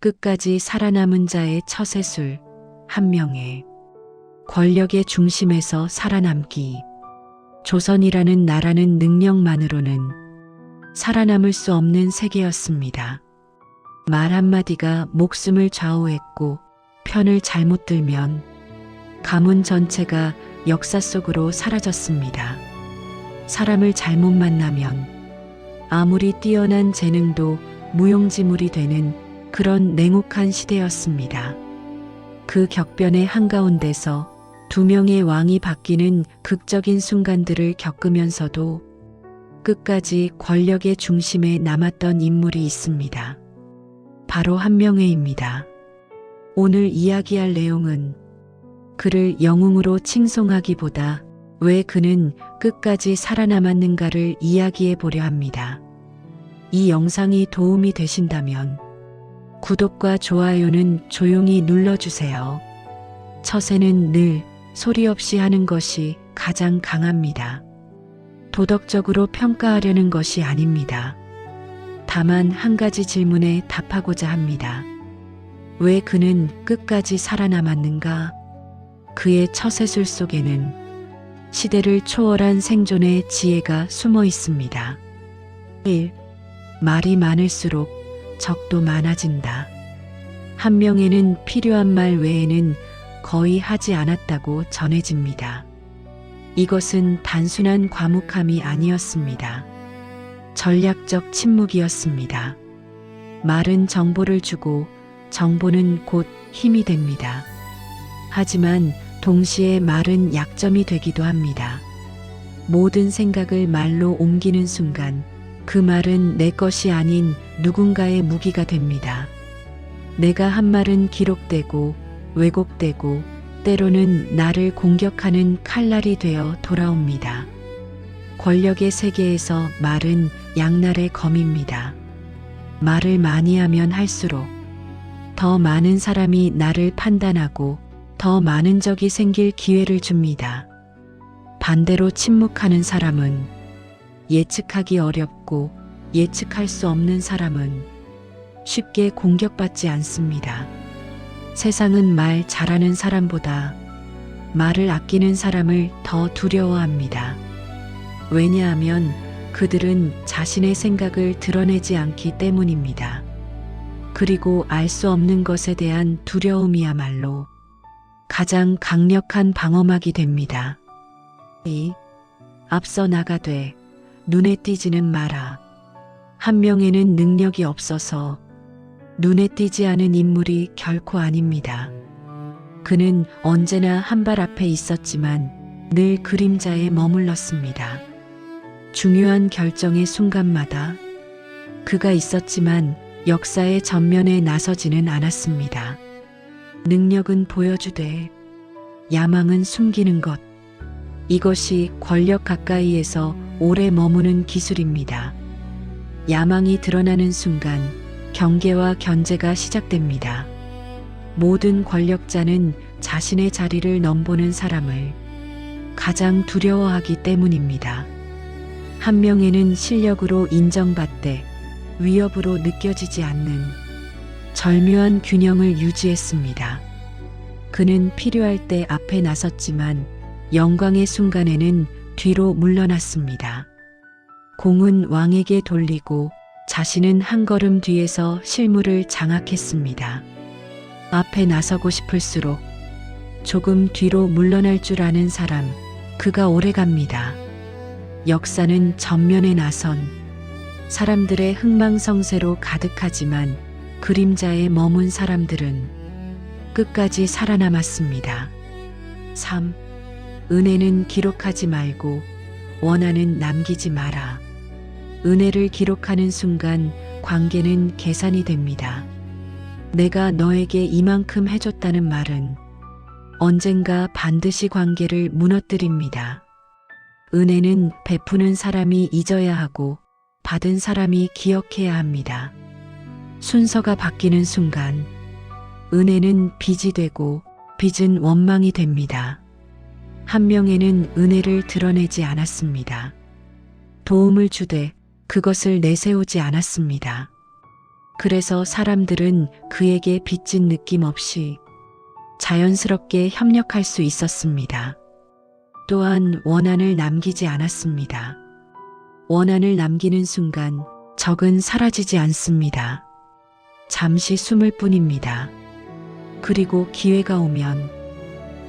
끝까지 살아남은 자의 처세술 한 명에 권력의 중심에서 살아남기 조선이라는 나라는 능력만으로는 살아남을 수 없는 세계였습니다. 말 한마디가 목숨을 좌우했고 편을 잘못 들면 가문 전체가 역사 속으로 사라졌습니다. 사람을 잘못 만나면 아무리 뛰어난 재능도 무용지물이 되는 그런 냉혹한 시대였습니다. 그 격변의 한가운데서 두 명의 왕이 바뀌는 극적인 순간들을 겪으면서도 끝까지 권력의 중심에 남았던 인물이 있습니다. 바로 한명회입니다. 오늘 이야기할 내용은 그를 영웅으로 칭송하기보다 왜 그는 끝까지 살아남았는가를 이야기해 보려 합니다. 이 영상이 도움이 되신다면 구독과 좋아요는 조용히 눌러주세요. 처세는 늘 소리 없이 하는 것이 가장 강합니다. 도덕적으로 평가하려는 것이 아닙니다. 다만 한 가지 질문에 답하고자 합니다. 왜 그는 끝까지 살아남았는가? 그의 처세술 속에는 시대를 초월한 생존의 지혜가 숨어 있습니다. 1. 말이 많을수록 적도 많아진다. 한 명에는 필요한 말 외에는 거의 하지 않았다고 전해집니다. 이것은 단순한 과묵함이 아니었습니다. 전략적 침묵이었습니다. 말은 정보를 주고 정보는 곧 힘이 됩니다. 하지만 동시에 말은 약점이 되기도 합니다. 모든 생각을 말로 옮기는 순간 그 말은 내 것이 아닌 누군가의 무기가 됩니다. 내가 한 말은 기록되고 왜곡되고 때로는 나를 공격하는 칼날이 되어 돌아옵니다. 권력의 세계에서 말은 양날의 검입니다. 말을 많이 하면 할수록 더 많은 사람이 나를 판단하고 더 많은 적이 생길 기회를 줍니다. 반대로 침묵하는 사람은 예측하기 어렵고 예측할 수 없는 사람은 쉽게 공격받지 않습니다. 세상은 말 잘하는 사람보다 말을 아끼는 사람을 더 두려워합니다. 왜냐하면 그들은 자신의 생각을 드러내지 않기 때문입니다. 그리고 알 수 없는 것에 대한 두려움이야말로 가장 강력한 방어막이 됩니다. 2. 앞서 나가되 눈에 띄지는 마라. 한 명에는 능력이 없어서 눈에 띄지 않은 인물이 결코 아닙니다. 그는 언제나 한 발 앞에 있었지만 늘 그림자에 머물렀습니다. 중요한 결정의 순간마다 그가 있었지만 역사의 전면에 나서지는 않았습니다. 능력은 보여주되 야망은 숨기는 것. 이것이 권력 가까이에서 오래 머무는 기술입니다. 야망이 드러나는 순간 경계와 견제가 시작됩니다. 모든 권력자는 자신의 자리를 넘보는 사람을 가장 두려워하기 때문입니다. 한 명에는 실력으로 인정받되 위협으로 느껴지지 않는 절묘한 균형을 유지했습니다. 그는 필요할 때 앞에 나섰지만 영광의 순간에는 뒤로 물러났습니다. 공은 왕에게 돌리고 자신은 한 걸음 뒤에서 실무를 장악했습니다. 앞에 나서고 싶을수록 조금 뒤로 물러날 줄 아는 사람, 그가 오래 갑니다. 역사는 전면에 나선 사람들의 흥망성쇠로 가득하지만 그림자에 머문 사람들은 끝까지 살아남았습니다. 3. 은혜는 기록하지 말고 원하는 남기지 마라. 은혜를 기록하는 순간 관계는 계산이 됩니다. 내가 너에게 이만큼 해줬다는 말은 언젠가 반드시 관계를 무너뜨립니다. 은혜는 베푸는 사람이 잊어야 하고 받은 사람이 기억해야 합니다. 순서가 바뀌는 순간 은혜는 빚이 되고 빚은 원망이 됩니다. 한 명에는 은혜를 드러내지 않았습니다. 도움을 주되 그것을 내세우지 않았습니다. 그래서 사람들은 그에게 빚진 느낌 없이 자연스럽게 협력할 수 있었습니다. 또한 원한을 남기지 않았습니다. 원한을 남기는 순간 적은 사라지지 않습니다. 잠시 숨을 뿐입니다. 그리고 기회가 오면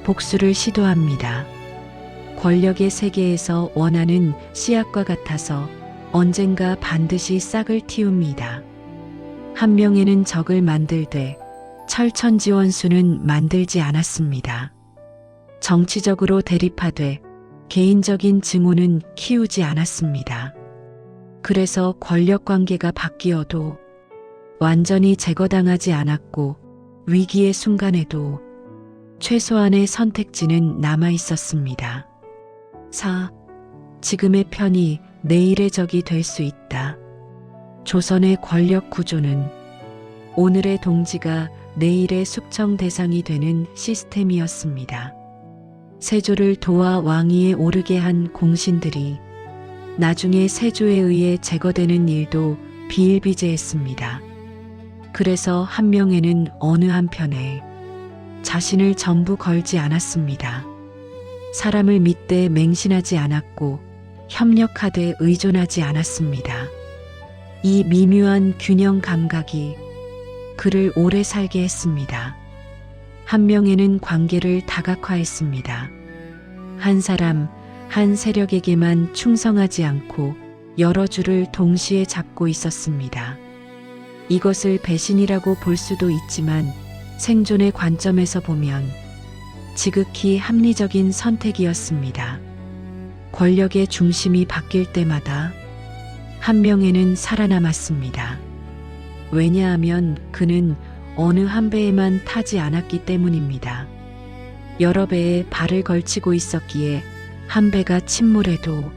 복수를 시도합니다. 권력의 세계에서 원하는 씨앗과 같아서 언젠가 반드시 싹을 틔웁니다. 한 명에는 적을 만들되 철천지원수는 만들지 않았습니다. 정치적으로 대립하되 개인적인 증오는 키우지 않았습니다. 그래서 권력 관계가 바뀌어도 완전히 제거당하지 않았고 위기의 순간에도 최소한의 선택지는 남아 있었습니다. 4. 지금의 편이 내일의 적이 될 수 있다. 조선의 권력 구조는 오늘의 동지가 내일의 숙청 대상이 되는 시스템이었습니다. 세조를 도와 왕위에 오르게 한 공신들이 나중에 세조에 의해 제거되는 일도 비일비재했습니다. 그래서 한 명에는 어느 한편에 자신을 전부 걸지 않았습니다. 사람을 믿되 맹신하지 않았고 협력하되 의존하지 않았습니다. 이 미묘한 균형 감각이 그를 오래 살게 했습니다. 한 명에는 관계를 다각화했습니다. 한 사람, 한 세력에게만 충성하지 않고 여러 줄을 동시에 잡고 있었습니다. 이것을 배신이라고 볼 수도 있지만 생존의 관점에서 보면 지극히 합리적인 선택이었습니다. 권력의 중심이 바뀔 때마다 한 명에는 살아남았습니다. 왜냐하면 그는 어느 한 배에만 타지 않았기 때문입니다. 여러 배에 발을 걸치고 있었기에 한 배가 침몰해도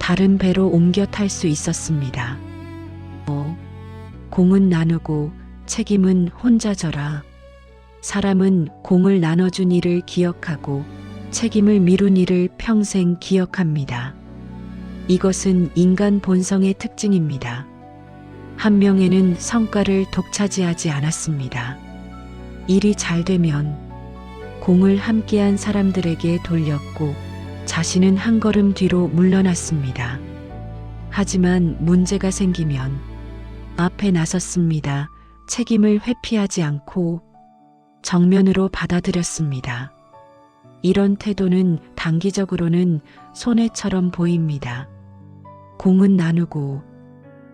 다른 배로 옮겨 탈 수 있었습니다. 어, 공은 나누고 책임은 혼자 져라. 사람은 공을 나눠준 일을 기억하고 책임을 미룬 일을 평생 기억합니다. 이것은 인간 본성의 특징입니다. 한 명에는 성과를 독차지하지 않았습니다. 일이 잘 되면 공을 함께한 사람들에게 돌렸고 자신은 한 걸음 뒤로 물러났습니다. 하지만 문제가 생기면 앞에 나섰습니다. 책임을 회피하지 않고 정면으로 받아들였습니다. 이런 태도는 단기적으로는 손해처럼 보입니다. 공은 나누고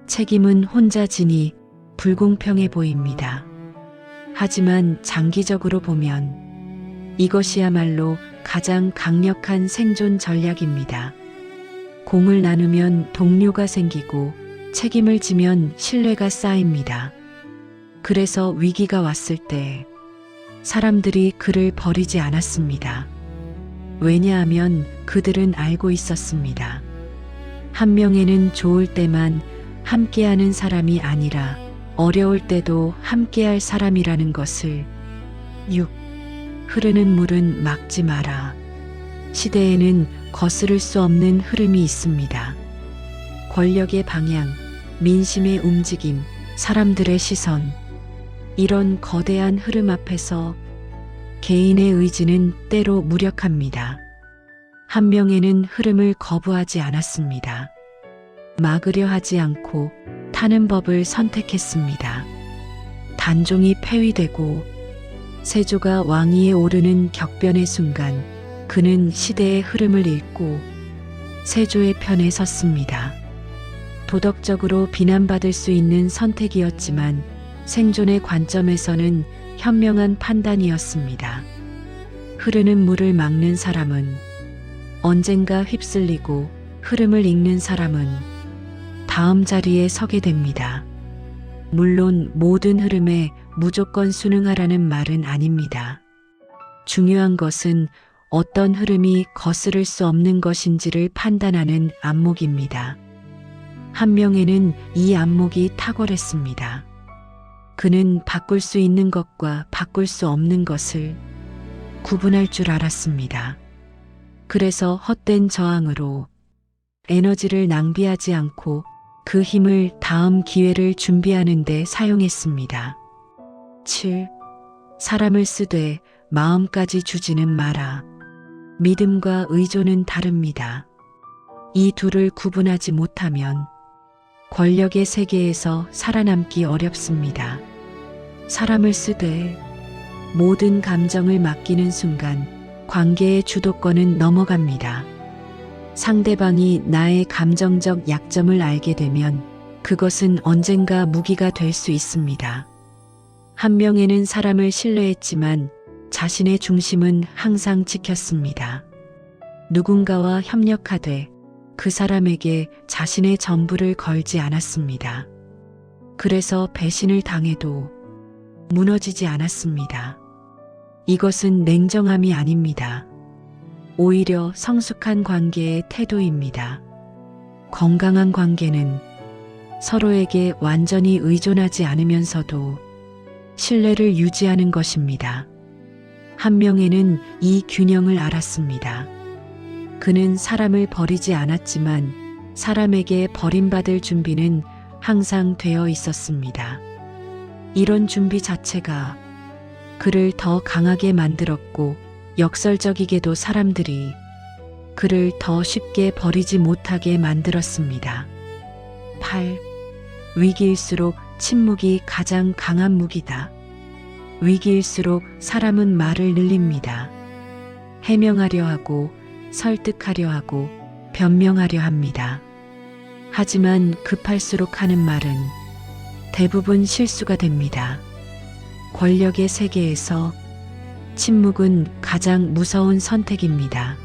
책임은 혼자 지니 불공평해 보입니다. 하지만 장기적으로 보면 이것이야말로 가장 강력한 생존 전략입니다. 공을 나누면 동료가 생기고 책임을 지면 신뢰가 쌓입니다. 그래서 위기가 왔을 때 사람들이 그를 버리지 않았습니다. 왜냐하면 그들은 알고 있었습니다. 한 명에는 좋을 때만 함께하는 사람이 아니라 어려울 때도 함께할 사람이라는 것을 6. 흐르는 물은 막지 마라. 시대에는 거스를 수 없는 흐름이 있습니다. 권력의 방향, 민심의 움직임, 사람들의 시선. 이런 거대한 흐름 앞에서 개인의 의지는 때로 무력합니다. 한 명에는 흐름을 거부하지 않았습니다. 막으려 하지 않고 타는 법을 선택했습니다. 단종이 폐위되고 세조가 왕위에 오르는 격변의 순간 그는 시대의 흐름을 읽고 세조의 편에 섰습니다. 도덕적으로 비난받을 수 있는 선택이었지만 생존의 관점에서는 현명한 판단이었습니다. 흐르는 물을 막는 사람은 언젠가 휩쓸리고 흐름을 읽는 사람은 다음 자리에 서게 됩니다. 물론 모든 흐름에 무조건 순응하라는 말은 아닙니다. 중요한 것은 어떤 흐름이 거스를 수 없는 것인지를 판단하는 안목입니다. 한 명에는 이 안목이 탁월했습니다. 그는 바꿀 수 있는 것과 바꿀 수 없는 것을 구분할 줄 알았습니다. 그래서 헛된 저항으로 에너지를 낭비하지 않고 그 힘을 다음 기회를 준비하는 데 사용했습니다. 7. 사람을 쓰되 마음까지 주지는 마라. 믿음과 의존은 다릅니다. 이 둘을 구분하지 못하면 권력의 세계에서 살아남기 어렵습니다. 사람을 쓰되 모든 감정을 맡기는 순간 관계의 주도권은 넘어갑니다. 상대방이 나의 감정적 약점을 알게 되면 그것은 언젠가 무기가 될 수 있습니다. 한 명에는 사람을 신뢰했지만 자신의 중심은 항상 지켰습니다. 누군가와 협력하되 그 사람에게 자신의 전부를 걸지 않았습니다. 그래서 배신을 당해도 무너지지 않았습니다. 이것은 냉정함이 아닙니다. 오히려 성숙한 관계의 태도입니다. 건강한 관계는 서로에게 완전히 의존하지 않으면서도 신뢰를 유지하는 것입니다. 한 명에는 이 균형을 알았습니다. 그는 사람을 버리지 않았지만 사람에게 버림받을 준비는 항상 되어 있었습니다. 이런 준비 자체가 그를 더 강하게 만들었고 역설적이게도 사람들이 그를 더 쉽게 버리지 못하게 만들었습니다. 8. 위기일수록 침묵이 가장 강한 무기다. 위기일수록 사람은 말을 늘립니다. 해명하려 하고 설득하려 하고 변명하려 합니다. 하지만 급할수록 하는 말은 대부분 실수가 됩니다. 권력의 세계에서 침묵은 가장 무서운 선택입니다.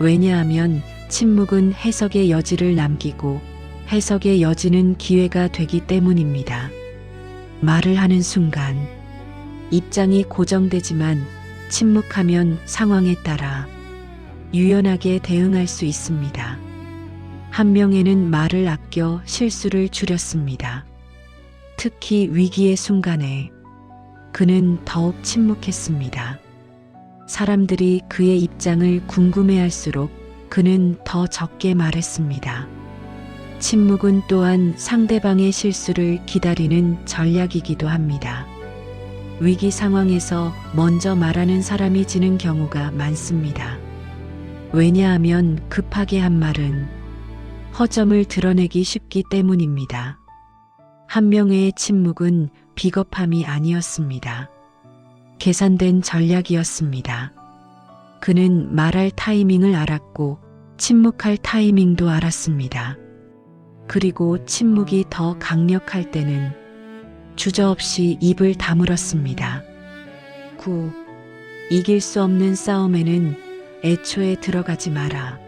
왜냐하면 침묵은 해석의 여지를 남기고 해석의 여지는 기회가 되기 때문입니다. 말을 하는 순간 입장이 고정되지만 침묵하면 상황에 따라 유연하게 대응할 수 있습니다. 한 명에는 말을 아껴 실수를 줄였습니다. 특히 위기의 순간에 그는 더욱 침묵했습니다. 사람들이 그의 입장을 궁금해할수록 그는 더 적게 말했습니다. 침묵은 또한 상대방의 실수를 기다리는 전략이기도 합니다. 위기 상황에서 먼저 말하는 사람이 지는 경우가 많습니다. 왜냐하면 급하게 한 말은 허점을 드러내기 쉽기 때문입니다. 한 명의 침묵은 비겁함이 아니었습니다. 계산된 전략이었습니다. 그는 말할 타이밍을 알았고 침묵할 타이밍도 알았습니다. 그리고 침묵이 더 강력할 때는 주저없이 입을 다물었습니다. 9. 이길 수 없는 싸움에는 애초에 들어가지 마라.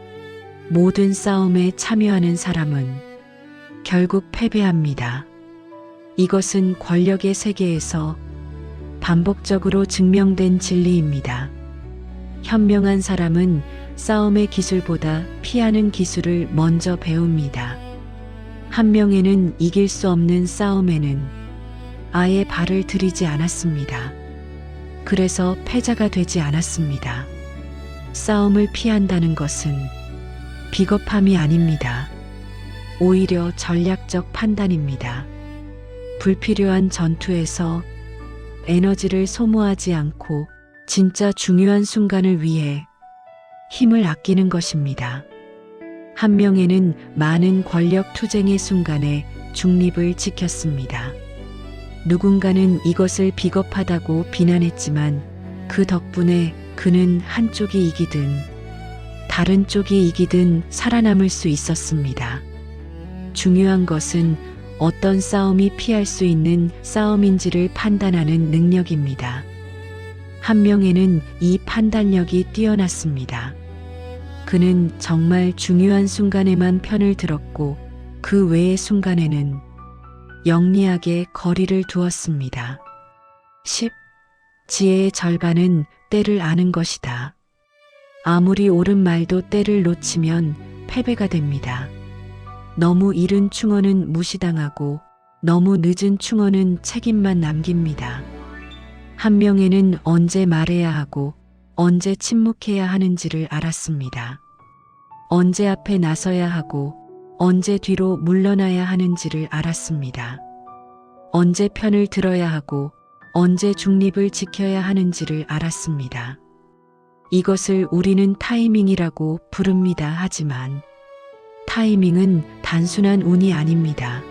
모든 싸움에 참여하는 사람은 결국 패배합니다. 이것은 권력의 세계에서 반복적으로 증명된 진리입니다. 현명한 사람은 싸움의 기술보다 피하는 기술을 먼저 배웁니다. 한 명에는 이길 수 없는 싸움에는 아예 발을 들이지 않았습니다. 그래서 패자가 되지 않았습니다. 싸움을 피한다는 것은 비겁함이 아닙니다. 오히려 전략적 판단입니다. 불필요한 전투에서 에너지를 소모하지 않고 진짜 중요한 순간을 위해 힘을 아끼는 것입니다. 한 명에는 많은 권력 투쟁의 순간에 중립을 지켰습니다. 누군가는 이것을 비겁하다고 비난했지만 그 덕분에 그는 한쪽이 이기든 다른 쪽이 이기든 살아남을 수 있었습니다. 중요한 것은 어떤 싸움이 피할 수 있는 싸움인지를 판단하는 능력입니다. 한 명에는 이 판단력이 뛰어났습니다. 그는 정말 중요한 순간에만 편을 들었고 그 외의 순간에는 영리하게 거리를 두었습니다. 10. 지혜의 절반은 때를 아는 것이다. 아무리 옳은 말도 때를 놓치면 패배가 됩니다. 너무 이른 충어는 무시당하고 너무 늦은 충어는 책임만 남깁니다. 한 명에는 언제 말해야 하고 언제 침묵해야 하는지를 알았습니다. 언제 앞에 나서야 하고 언제 뒤로 물러나야 하는지를 알았습니다. 언제 편을 들어야 하고 언제 중립을 지켜야 하는지를 알았습니다. 이것을 우리는 타이밍이라고 부릅니다. 하지만 타이밍은 단순한 운이 아닙니다.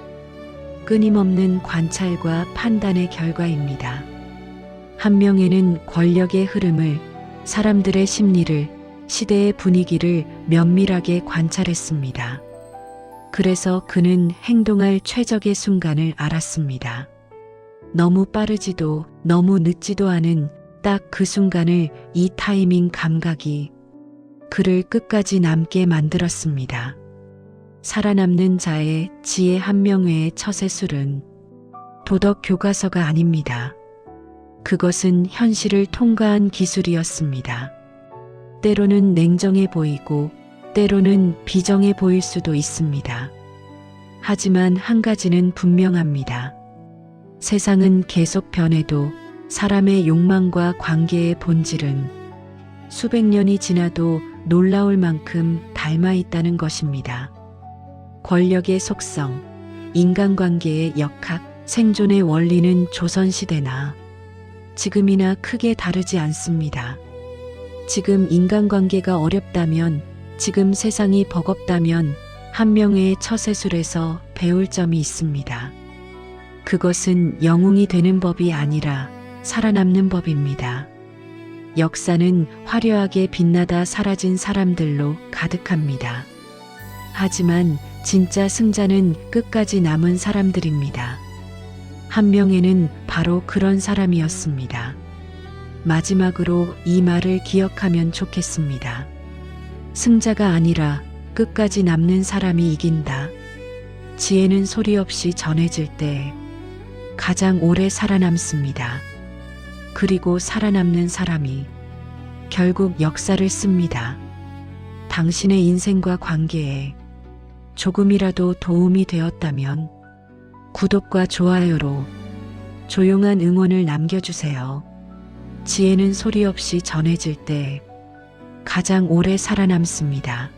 끊임없는 관찰과 판단의 결과입니다. 한 명에는 권력의 흐름을, 사람들의 심리를, 시대의 분위기를 면밀하게 관찰했습니다. 그래서 그는 행동할 최적의 순간을 알았습니다. 너무 빠르지도 너무 늦지도 않은 딱 그 순간을 이 타이밍 감각이 그를 끝까지 남게 만들었습니다. 살아남는 자의 지혜 한 명의 처세 술은 도덕 교과서가 아닙니다. 그것은 현실을 통과한 기술이었습니다. 때로는 냉정해 보이고 때로는 비정해 보일 수도 있습니다. 하지만 한 가지는 분명합니다. 세상은 계속 변해도 사람의 욕망과 관계의 본질은 수백 년이 지나도 놀라울 만큼 닮아 있다는 것입니다. 권력의 속성, 인간관계의 역학, 생존의 원리는 조선시대나 지금이나 크게 다르지 않습니다. 지금 인간관계가 어렵다면, 지금 세상이 버겁다면 한 명의 처세술에서 배울 점이 있습니다. 그것은 영웅이 되는 법이 아니라 살아남는 법입니다. 역사는 화려하게 빛나다 사라진 사람들로 가득합니다. 하지만 진짜 승자는 끝까지 남은 사람들입니다. 한 명에는 바로 그런 사람이었습니다. 마지막으로 이 말을 기억하면 좋겠습니다. 승자가 아니라 끝까지 남는 사람이 이긴다. 지혜는 소리 없이 전해질 때 가장 오래 살아남습니다. 그리고 살아남는 사람이 결국 역사를 씁니다. 당신의 인생과 관계에 조금이라도 도움이 되었다면 구독과 좋아요로 조용한 응원을 남겨주세요. 지혜는 소리 없이 전해질 때 가장 오래 살아남습니다.